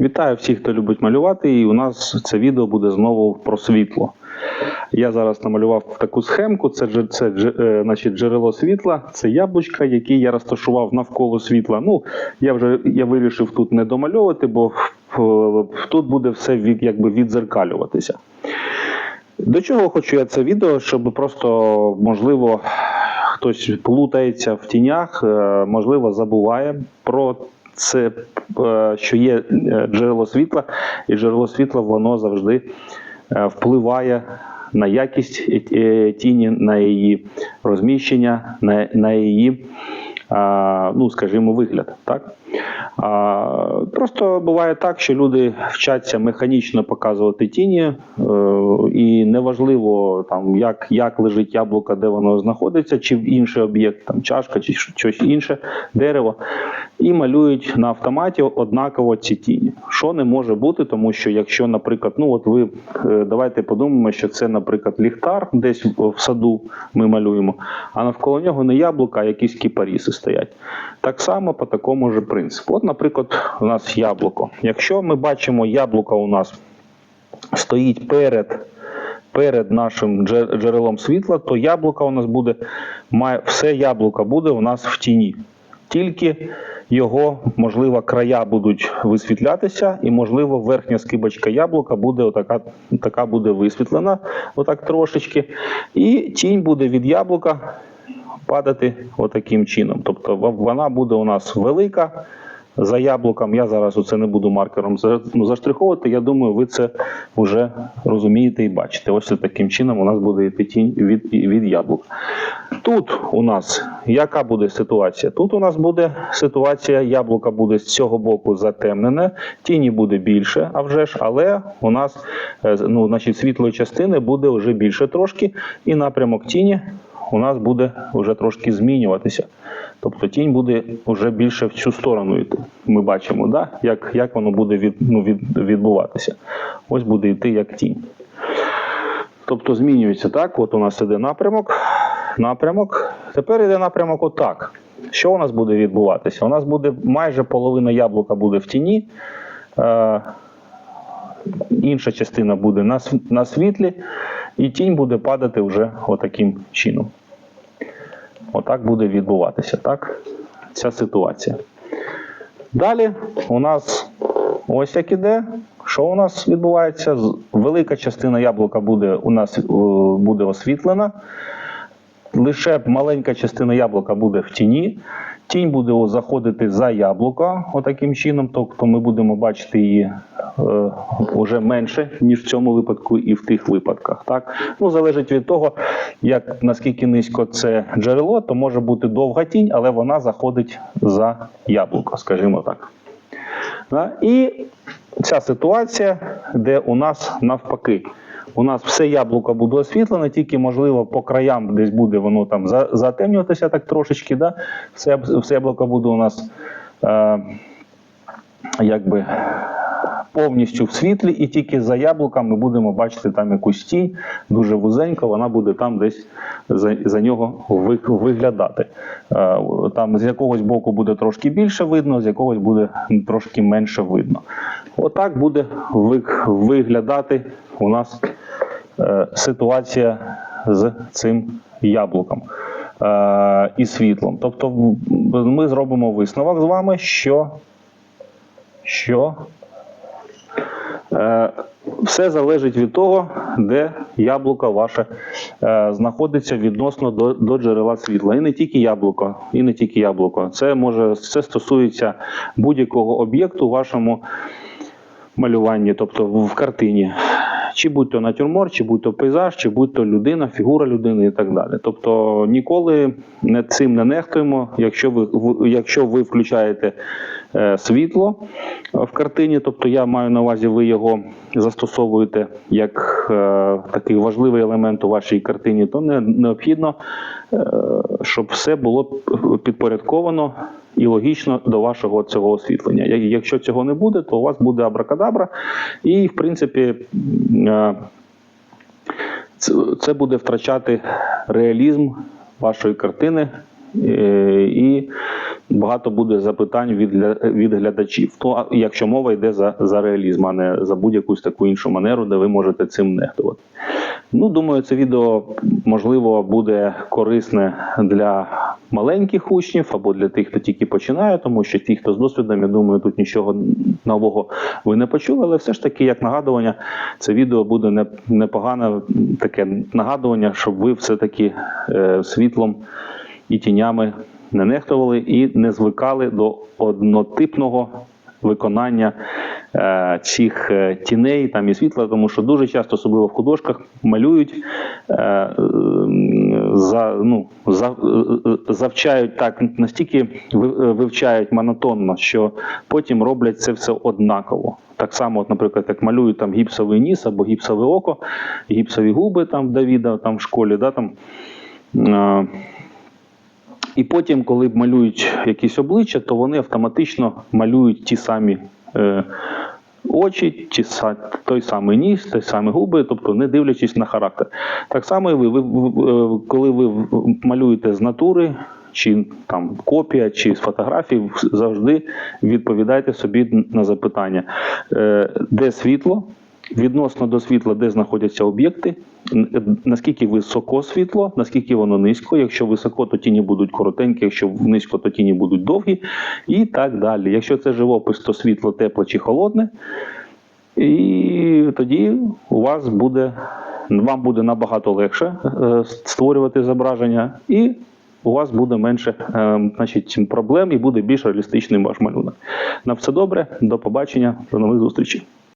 Вітаю всіх, хто любить малювати, і у нас це відео буде знову про світло. Я зараз намалював таку схемку. Це, це е, значить, джерело світла, це яблучка, які я розташував навколо світла. Ну, я вже я вирішив тут не домальовувати, бо тут буде все від, якби відзеркалюватися. До чого хочу я це відео, щоб просто можливо хтось плутається в тінях, е, можливо, забуває про це, е, що є е, джерело світла, і джерело світла воно завжди е, впливає на якість тіні, на її розміщення, на, її, ну, скажімо, вигляд. Так? Просто буває так, що люди вчаться механічно показувати тіні, і неважливо, там, як, як лежить яблуко, де воно знаходиться, чи інший об'єкт, там чашка, чи щось інше, дерево, і малюють на автоматі однаково ці тіні. Що не може бути, тому що якщо, наприклад, ну от ви е, давайте подумаємо, що це, наприклад, ліхтар десь в саду ми малюємо, а навколо нього не яблука, а якісь кіпаріси стоять. Так само по такому ж принципу. От, наприклад, у нас яблуко. Якщо ми бачимо яблуко у нас стоїть перед, перед нашим джерелом світла, то яблуко у нас буде, має, все яблуко буде у нас в тіні. Тільки його, можливо, края будуть висвітлятися, і, можливо, верхня скибочка яблука буде отака, така буде висвітлена, отак трошечки. І тінь буде від яблука падати отаким чином. Тобто вона буде у нас велика. За яблуком я зараз оце не буду маркером ну, заштриховувати. Я думаю, ви це вже розумієте і бачите. Ось таким чином у нас буде йти тінь від, від яблук. Тут у нас яка буде ситуація? Тут у нас буде ситуація, яблука буде з цього боку затемнене, тіні буде більше, а вже ж, але у нас е, ну, значить, світлої частини буде вже більше трошки, і напрямок тіні у нас буде вже трошки змінюватися. Тобто тінь буде вже більше в цю сторону йти. Ми бачимо, да? як, як воно буде від, ну, від, відбуватися. Ось буде йти як тінь. Тобто змінюється так. От у нас іде напрямок. Напрямок. Тепер йде напрямок отак. Що у нас буде відбуватися? У нас буде майже половина яблука буде в тіні. Е, інша частина буде на, на світлі, і тінь буде падати вже отаким чином. Отак буде відбуватися, так? Ця ситуація. Далі у нас ось як іде. Що у нас відбувається? Велика частина яблука буде у нас е, буде освітлена. Лише маленька частина яблука буде в тіні. Тінь буде заходити за яблуко, отаким чином. Тобто ми будемо бачити її е, вже менше, ніж в цьому випадку, і в тих випадках. Так? Ну, залежить від того, як наскільки низько це джерело, то може бути довга тінь, але вона заходить за яблуко, скажімо так. І ця ситуація, де у нас навпаки. У нас все яблуко буде освітлене, тільки можливо по краям десь буде воно там затемнюватися так трошечки. Да? Все, все яблуко буде у нас е, якби повністю в світлі, і тільки за яблуком ми будемо бачити там якусь тінь, дуже вузенько, вона буде там десь за, за нього ви- виглядати. Е, Там з якогось боку буде трошки більше видно, з якогось буде трошки менше видно. Отак буде ви- виглядати у нас ситуація з цим яблуком е, і світлом. Тобто ми зробимо висновок з вами, що, що Е, Все залежить від того, де яблуко ваше е, знаходиться відносно до, до джерела світла. І не тільки яблуко, і не тільки яблуко. Це може це стосується будь-якого об'єкту у вашому малюванні, тобто в картині. Чи будь то натюрморт, чи будь то пейзаж, чи будь то людина, фігура людини і так далі. Тобто ніколи не цим не нехтуємо, якщо ви якщо ви включаєте е, світло в картині, тобто я маю на увазі, ви його застосовуєте як е, такий важливий елемент у вашій картині, то не необхідно, е, щоб все було підпорядковано і логічно до вашого цього освітлення. Якщо цього не буде, то у вас буде абракадабра, і в принципі. е, це- буде втрачати реалізм вашої картини. е, І багато буде запитань від, від глядачів. Ну, а якщо мова йде за, за реалізм, а не за будь-якусь таку іншу манеру, де ви можете цим нехтувати. Ну, думаю, це відео можливо буде корисне для маленьких учнів або для тих, хто тільки починає, тому що ті, хто з досвідом, я думаю, тут нічого нового ви не почули, але все ж таки, як нагадування, це відео буде непогане таке нагадування, щоб ви все-таки е, світлом і тінями не нехтували і не звикали до однотипного виконання е, цих е, тіней там і світла, тому що дуже часто, особливо в художках, малюють е, за, ну, за, е, завчають так, настільки е, вивчають монотонно, що потім роблять це все однаково. Так само, от, наприклад, як малюють там гіпсовий ніс або гіпсове око, гіпсові губи там Давіда там в школі, да, там. е, і потім, коли малюють якісь обличчя, то вони автоматично малюють ті самі е, очі, ті, той самий ніс, той самі губи, тобто не дивлячись на характер. Так само і ви, ви, е, коли ви малюєте з натури, чи там копія, чи з фотографій, завжди відповідайте собі на запитання, е, де світло, відносно до світла, де знаходяться об'єкти, наскільки високо світло, наскільки воно низько. Якщо високо, то тіні будуть коротенькі, якщо низько, то тіні будуть довгі, і так далі. Якщо це живопис, то світло тепле чи холодне. І тоді у вас буде вам буде набагато легше е, створювати зображення, і у вас буде менше е, значить, проблем і буде більш реалістичним ваш малюнок. На все добре, до побачення, до нових зустрічей.